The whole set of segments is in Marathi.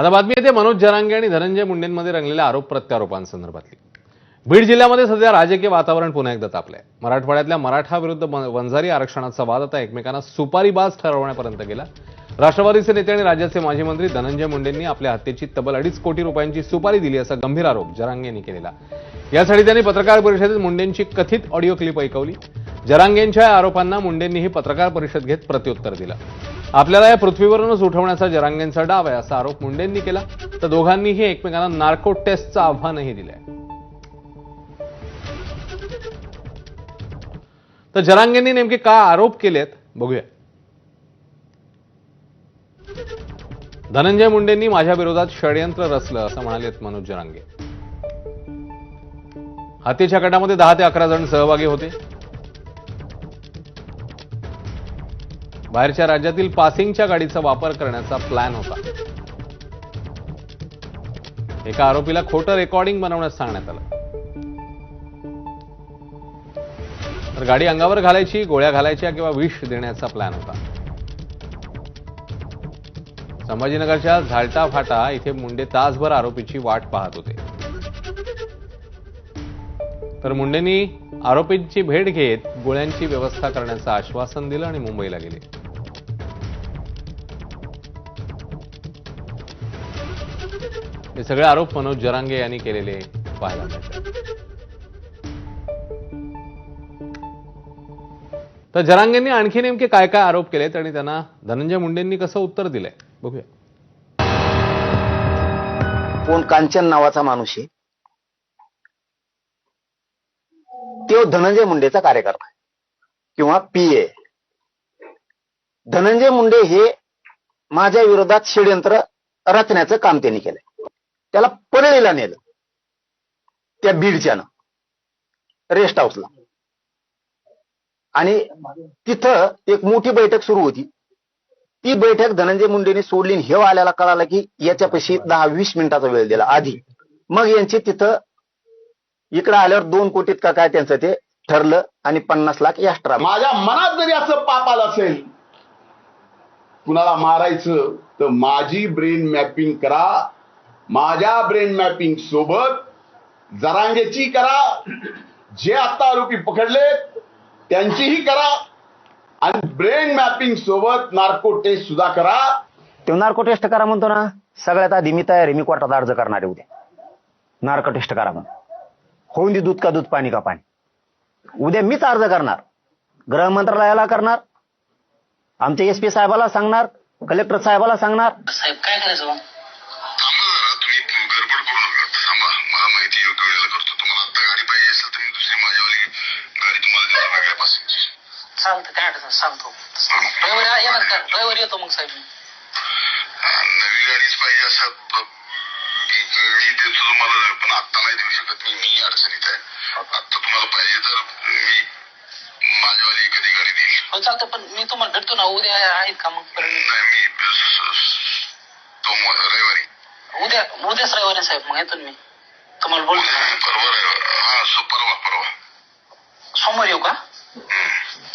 आता बातमी येते मनोज जरांगे आणि धनंजय मुंडेंमध्ये रंगलेल्या आरोप प्रत्यारोपांसंदर्भातली. बीड जिल्ह्यामध्ये सध्या राजकीय वातावरण पुन्हा एकदा तापलंय. मराठवाड्यातल्या मराठा विरुद्ध वंजारी आरक्षणाचा वाद आता एकमेकांना सुपारीबाज ठरवण्यापर्यंत गेला. राष्ट्रवादीचे नेते आणि राज्याचे माजी मंत्री धनंजय मुंडेंनी आपल्या हत्येची तब्बल अडीच कोटी रुपयांची सुपारी दिली असा गंभीर आरोप जरांगे यांनी केलेला. यासाठी त्यांनी पत्रकार परिषदेत मुंडेंची कथित ऑडिओ क्लिप ऐकवली. जरांगेंच्या या आरोपांना मुंडेंनीही पत्रकार परिषद घेत प्रत्युत्तर दिलं. आपल्याला या पृथ्वीवरूनच उठवण्याचा जरांगेंचा डाव आहे असा आरोप मुंडेंनी केला. तर दोघांनीही एकमेकांना नार्को टेस्टचं आव्हानही दिलंय. तर जरांगेंनी नेमके काय आरोप केलेत? बघूया. धनंजय मुंडेंनी माझ्या विरोधात षडयंत्र रचलं असं म्हणालेत मनोज जरांगे. हत्येच्या गटामध्ये दहा ते अकरा जण सहभागी होते. बाहेरच्या राज्यातील पासिंगच्या गाडीचा वापर करण्याचा प्लॅन होता. एका आरोपीला खोटं रेकॉर्डिंग बनवण्यास सांगण्यात आलं. तर गाडी अंगावर घालायची गोळ्या घालायच्या किंवा विष देण्याचा प्लॅन होता. संभाजीनगरच्या झालटा फाटा इथे मुंडे तासभर आरोपीची वाट पाहत होते. तर मुंडेंनी आरोपींची भेट घेत गोळ्यांची व्यवस्था करण्याचं आश्वासन दिलं आणि मुंबईला गेले. हे सगळे आरोप मनोज जरांगे यांनी केलेले पाहायला मिळतात. तर जरांगेंनी आणखी नेमके काय काय आरोप केलेत आणि त्यांना धनंजय मुंडेंनी कसं उत्तर दिलंय? बघूया. कोण कांचन नावाचा माणूस आहे? तो धनंजय मुंडेचा कार्यकर्ता आहे. किंवा पी ए धनंजय मुंडे हे माझ्या विरोधात षडयंत्र रचण्याचं काम त्यांनी केलंय. त्याला परळीला नेलं. त्या बीडच्यानं. रेस्ट हाऊसला आणि तिथं एक मोठी बैठक सुरू होती. ती बैठक धनंजय मुंडेने सोडली हे आल्याला कळालं की याच्यापाशी दहा वीस मिनिटाचा वेळ दिला. आधी. मग यांचे तिथं इकडं आल्यावर दोन कोटीत का काय त्यांचं ते ठरलं आणि पन्नास लाख एक्स्ट्रा माझ्या मनात जरी असं पाप आलं असेल कुणाला मारायचं तर माझी ब्रेन मॅपिंग करा. माझ्या ब्रेन मॅपिंग सोबत जरांगेची करा. जे आता आरोपी पकडले त्यांचीही करा. आणि ब्रेन मॅपिंग सोबत नार्को टेस्ट सुद्धा करा. तो नार्को टेस्ट करा म्हणतो ना सगळ्यात आधी मी तयार आहे मी कोर्टात अर्ज करणार आहे उद्या. नार्को टेस्ट करा म्हणून. होऊन दे दूध का दूध पाणी का पाणी. उद्या मीच अर्ज करणार. गृह मंत्रालयाला करणार. आमच्या एस पी साहेबाला सांगणार. कलेक्टर साहेबाला सांगणार. साहेब काय करायचं? अडचण सांगतो रविवारी येणार का रविवारी येतो मग साहेब. मी नवी गाडीच पाहिजे असं मी देतो तुम्हाला पण आता नाही देऊ शकत मी मी अडचणीत आहे. आता तुम्हाला पाहिजे तर मी माझ्यावाली एखादी गाडी देईल. हो चालतं पण मी तुम्हाला भेटतो ना उद्या आहेत का मग नाही मी सोमवार रविवारी. उद्या उद्याच रविवारी साहेब मग येतो ना मी. तुम्हाला बोलतो ना. परवा रविवार. हा सो परवा परवा. सोमवारी येऊ का?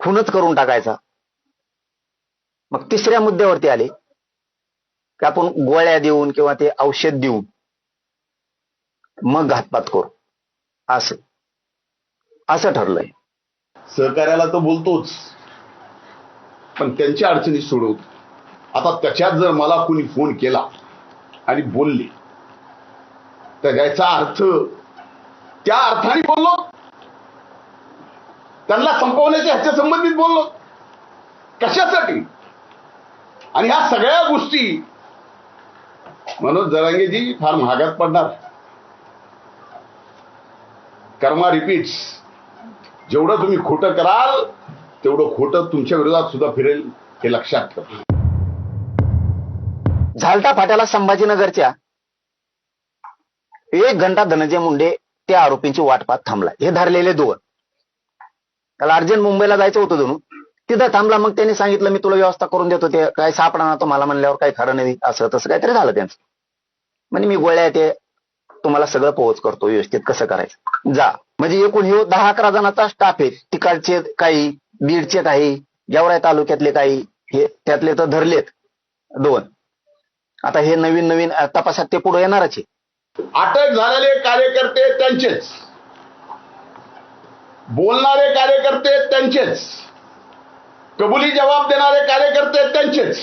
खूनच करून टाकायचा. मग तिसऱ्या मुद्द्यावरती आले की आपण गोळ्या देऊन किंवा ते औषध देऊन मग घातपात करू. असं. असं ठरलंय. सहकार्याला तर बोलतोच. पण त्यांच्या अडचणी सोडवतो आता त्याच्यात जर मला कुणी फोन केला आणि बोलले तर याचा अर्थ त्या अर्थाने बोललो त्यांना संपवण्याच्या ह्याच्या संबंधित बोललो. कशासाठी? आणि ह्या सगळ्या गोष्टी मनोज जरांगेजी फार महागात पडणार. कर्मा रिपीट्स जेवढं तुम्ही खोटं कराल तेवढं खोटं तुमच्या विरोधात सुद्धा फिरेल हे लक्षात ठेवा. झालटा फाट्याला संभाजीनगरच्या. एक घंटा धनंजय मुंडे त्या आरोपींची वाट पाहत थांबला हे धरलेले दोन. त्याला अर्जंट मुंबईला जायचं होतं दोन तिथं थांबला मग त्यांनी सांगितलं मी तुला व्यवस्था करून देतो ते काय सापडा तो मला म्हणल्यावर काही खरं नाही असं तसं काहीतरी झालं त्यांचं. म्हणजे मी गोळ्या ते तुम्हाला सगळं पोहोच करतो व्यवस्थित कसं करायचं. जा. म्हणजे एकूण हे दहा अकरा जणांचा स्टाफ आहे तिकडचे काही बीडचे काही गेवराई तालुक्यातले काही हे त्यातले तर धरलेत दोन. आता हे नवीन नवीन तपासात ते पुढे येणारच आहे. अटक झालेले कार्यकर्ते त्यांचेच. बोलणारे कार्यकर्ते त्यांचेच. कबुली जबाब देणारे कार्यकर्ते त्यांचेच.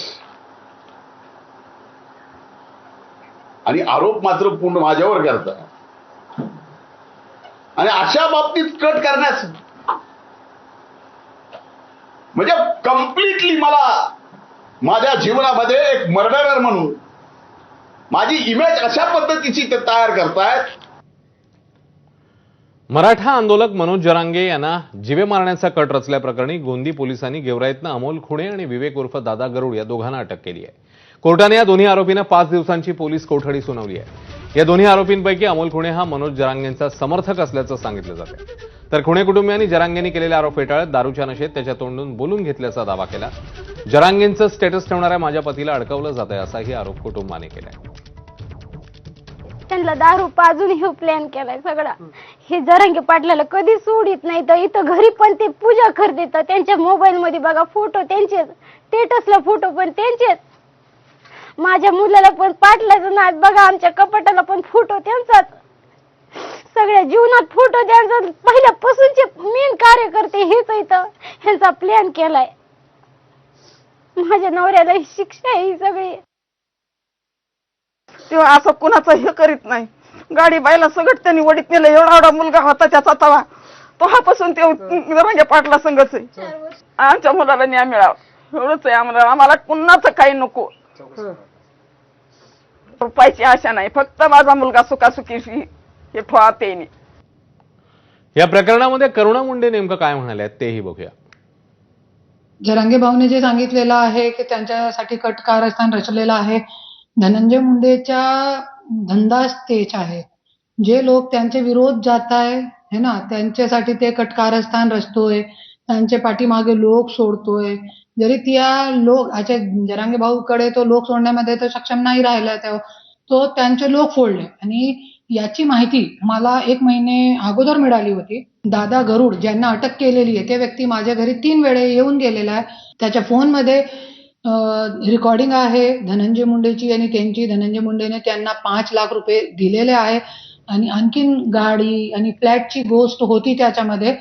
आणि आरोप मात्र पूर्ण माझ्यावर करता आणि अशा बाबतीत कट करण्यास म्हणजे कम्प्लिटली मला माझ्या जीवनामध्ये एक मर्डरर म्हणून माझी इमेज अशा पद्धतीची ते तयार करतायत मराठा आंदोलक मनोज जरांगे यांना जिवे मारण्याचा कट रचल्याप्रकरणी गोंदी पोलिसांनी गेवराईतनं अमोल खुणे आणि विवेक उर्फ दादा गरुड या दोघांना अटक केली आहे. कोर्टाने या दोन्ही आरोपींना पाच दिवसांची पोलीस कोठडी सुनावली आहे. या दोन्ही आरोपींपैकी अमोल खुणे हा मनोज जरांगेंचा समर्थक असल्याचं सांगितलं जातं तर खुणे कुटुंबियांनी जरांगेंनी केलेले आरोप फेटाळत दारूच्या नशेत त्याच्या तोंडून बोलून घेतल्याचा दावा केला. जरांगेंचं स्टेटस ठेवणाऱ्या माझ्या पतीला अडकवलं जात आहे असाही आरोप कुटुंबाने केलाय. त्यांना दारू पाजून हे प्लॅन केलाय सगळा. हे जरंगे पाटलाला कधी सोडित नाही. तर इथं घरी पण ते पूजा करते. तर त्यांच्या मोबाईल मध्ये बघा फोटो त्यांचेच स्टेटसला फोटो पण त्यांचेच माझ्या मुलाला पण पाटलाचं नाच बघा आमच्या कपाटाला पण फोटो त्यांचाच. सगळ्या जीवनात फोटो त्यांचा. पहिल्यापासूनचे मेन कार्यकर्ते हेच इथं ह्यांचा प्लॅन केलाय. माझ्या नवऱ्याला ही शिक्षा आहे ही सगळी. तेव्हा असं कुणाचं हे करीत नाही. गाडी बायला सगळं त्यांनी वडीत नेलं. एवढा एवढा मुलगा होता त्याचा तवा. तेव्हापासून ते रंगे पाटला संघच आहे. आमच्या मुलाला न्याय मिळावा. एवढंच आहे आम्हाला. आम्हाला कुणाचं काही नको. रुपयाची आशा नाही. फक्त माझा मुलगा सुखासुखीशी हे ठोवा तेनी या प्रकरणामध्ये करुणा मुंडे नेमकं काय म्हणाल्या तेही बघूया. जरांगे भाऊने जे सांगितलेलं आहे की त्यांच्यासाठी कट कारस्थान रचलेलं आहे धनंजय मुंडेचा धंदाच तेच आहे. जे लोक त्यांचे विरोध जात आहे है ना? त्यांच्यासाठी ते कटकारस्थान रचतोय त्यांच्या पाठीमागे लोक सोडतोय. जरी त्या लोक अच्छा जरांगे भाऊकडे तो लोक सोडण्यामध्ये तो सक्षम नाही राहिला तो. तो त्यांचे लोक फोडले. आणि याची माहिती मला एक महिने अगोदर मिळाली होती. दादा गरुड ज्यांना अटक केलेली आहे ते व्यक्ती माझ्या घरी तीन वेळे येऊन गेलेला आहे. त्याच्या फोनमध्ये रेकॉर्डिंग आहे धनंजय मुंडेची आणि त्यांची. धनंजय मुंडेने त्यांना पाच लाख रुपये दिलेले आहे. आणि आणखीन गाडी आणि फ्लॅटची गोष्ट होती त्याच्यामध्ये.